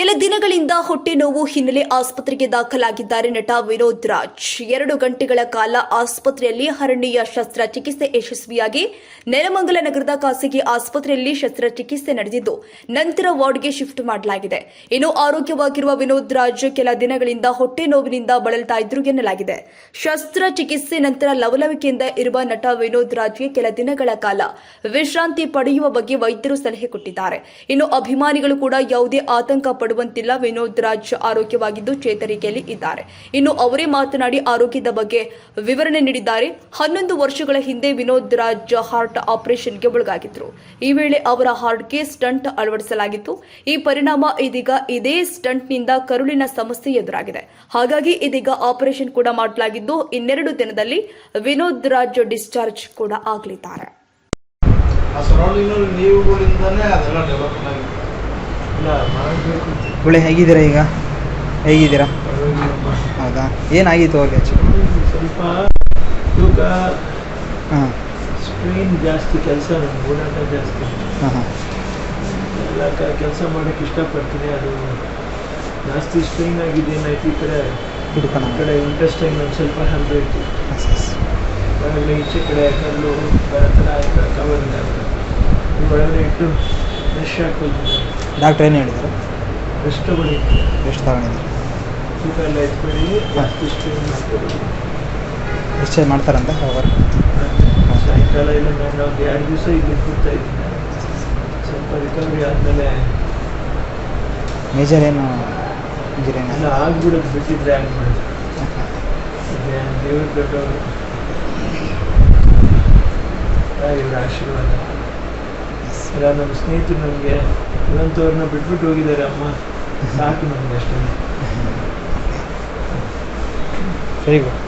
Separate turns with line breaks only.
ಕೆಲ ದಿನಗಳಿಂದ ಹೊಟ್ಟೆ ನೋವು ಹಿನ್ನೆಲೆ ಆಸ್ಪತ್ರೆಗೆ ದಾಖಲಾಗಿದ್ದಾರೆ ನಟ ವಿನೋದ್ ರಾಜ್. ಎರಡು ಗಂಟೆಗಳ ಕಾಲ ಆಸ್ಪತ್ರೆಯಲ್ಲಿ ಹರಣೀಯ ಶಸ್ತ್ರಚಿಕಿತ್ಸೆ ಯಶಸ್ವಿಯಾಗಿ ನೆಲಮಂಗಲ ನಗರದ ಖಾಸಗಿ ಆಸ್ಪತ್ರೆಯಲ್ಲಿ ಶಸ್ತ್ರಚಿಕಿತ್ಸೆ ನಡೆದಿದ್ದು, ನಂತರ ವಾರ್ಡ್ಗೆ ಶಿಫ್ಟ್ ಮಾಡಲಾಗಿದೆ. ಇನ್ನು ಆರೋಗ್ಯವಾಗಿರುವ ವಿನೋದ್ ರಾಜ್ ಕೆಲ ದಿನಗಳಿಂದ ಹೊಟ್ಟೆ ನೋವಿನಿಂದ ಬಳಲ್ತಾ ಇದ್ರು ಎನ್ನಲಾಗಿದೆ. ಶಸ್ತ್ರಚಿಕಿತ್ಸೆ ನಂತರ ಲವಲವಿಕೆಯಿಂದ ಇರುವ ನಟ ವಿನೋದ್ ರಾಜ್ಗೆ ಕೆಲ ದಿನಗಳ ಕಾಲ ವಿಶ್ರಾಂತಿ ಪಡೆಯುವ ಬಗ್ಗೆ ವೈದ್ಯರು ಸಲಹೆ ಕೊಟ್ಟಿದ್ದಾರೆ. ಇನ್ನು ಅಭಿಮಾನಿಗಳು ಕೂಡ ಯಾವುದೇ ಆತಂಕ ಪಡುವಂತಿಲ್ಲ ವಿನೋದ್ ರಾಜ್ ಆರೋಗ್ಯವಾಗಿದ್ದು ಚೇತರಿಕೆಯಲ್ಲಿ ಇದ್ದಾರೆ. ಇನ್ನು ಅವರೇ ಮಾತನಾಡಿ ಆರೋಗ್ಯದ ಬಗ್ಗೆ ವಿವರಣೆ ನೀಡಿದ್ದಾರೆ. ಹನ್ನೊಂದು ವರ್ಷಗಳ ಹಿಂದೆ ವಿನೋದ್ ರಾಜ್ ಹಾರ್ಟ್ ಆಪರೇಷನ್ಗೆ ಒಳಗಾಗಿದ್ರು ಈ ವೇಳೆ ಅವರ ಹಾರ್ಟ್ಗೆ ಸ್ಟಂಟ್ ಅಳವಡಿಸಲಾಗಿತ್ತು. ಈ ಪರಿಣಾಮ ಇದೀಗ ಇದೇ ಸ್ಟಂಟ್ನಿಂದ ಕರುಳಿನ ಸಮಸ್ಯೆ ಎದುರಾಗಿದೆ. ಹಾಗಾಗಿ ಇದೀಗ ಆಪರೇಷನ್ ಕೂಡ ಮಾಡಲಾಗಿದ್ದು, ಇನ್ನೆರಡು ದಿನದಲ್ಲಿ ವಿನೋದ್ ರಾಜ್ ಡಿಸ್ಚಾರ್ಜ್ ಕೂಡ ಆಗಲಿದ್ದಾರೆ.
ಆ ಸರೌಂಡಿಂಗ್ನಲ್ಲಿ ನೀವುಗಳಿಂದನೇ ಅದೆಲ್ಲ ಡೆವಲಪ್ಮೆಂಟ್ ಆಗಿದೆ.
ಗುಳೆ ಹೇಗಿದ್ದೀರಾ ಈಗ? ಹೇಗಿದ್ದೀರಾ? ಹೌದಾ? ಏನಾಗಿತ್ತು ಆ್ಯಕ್ಚುಲಿ
ಸ್ವಲ್ಪ ತೂಕ
ಹಾಂ.
ಸ್ಟ್ರೈನ್ ಜಾಸ್ತಿ ಕೆಲಸ ಓಡಾಟ ಜಾಸ್ತಿ.
ಹಾಂ ಹಾಂ.
ಎಲ್ಲ ಕೆಲಸ ಮಾಡೋಕ್ಕೆ ಇಷ್ಟಪಡ್ತೀನಿ. ಅದು ಜಾಸ್ತಿ ಸ್ಟ್ರೈನ್ ಆಗಿದೆ ಏನಾಯ್ತು ಈ ಕಡೆ ಈ
ಹಿಡ್ಕೊಳ
ಕಡೆ ಇಂಟ್ರೆಸ್ಟಿಂಗ್ ನಮ್ಗೆ ಸ್ವಲ್ಪ
ಹೆಲ್ಪ್ ಇತ್ತು
ಒಳಗಡೆ ಈಚೆ ಕಡೆ ಕಲ್ಲು ಬರೋ ಥರ ಕವರ್ ಒಳಗಡೆ ಇಟ್ಟು
ಡಾಕ್ಟ್ರ್ ಏನು ಹೇಳಿದ್ದಾರೆ
ರೆಸ್ಟ್ ತಗೊಳ್ಳಿ.
ಎಷ್ಟು ತಗೊಂಡಿದ್ದಾರೆ ಡಿಸ್ಚಾರ್ಜ್ ಮಾಡ್ತಾರಂತ ಅವರು?
ಸಾಯಂಕಾಲ ಇಲ್ಲ ಒಂದು ಎರಡು ದಿವಸ ಇಲ್ಲಿ ಕೂರ್ತಾ ಇದ್ದೀನಿ ಸ್ವಲ್ಪ ರಿಕವರಿ ಆದಮೇಲೆ
ಮೇಜರ್ ಏನು ಇಂಜರಿ
ಎಲ್ಲ ಆಗ್ಬಿಡೋದು ಬಿಟ್ಟಿದ್ರೆ ಆಗ್ಬಿಡೋದು. ದೇವ್ರ ದೊಡ್ಡವರು. ಇವ್ರ ಆಶೀರ್ವಾದ. ಇಲ್ಲ ನಮ್ಮ ಸ್ನೇಹಿತರು ನಮಗೆ ಇವಂತವ್ರನ್ನ ಬಿಟ್ಬಿಟ್ಟು ಹೋಗಿದ್ದಾರೆ ಅಮ್ಮ. ಸಾಕು ನಮಗೆ ಅಷ್ಟೇ.
ಗುಡ್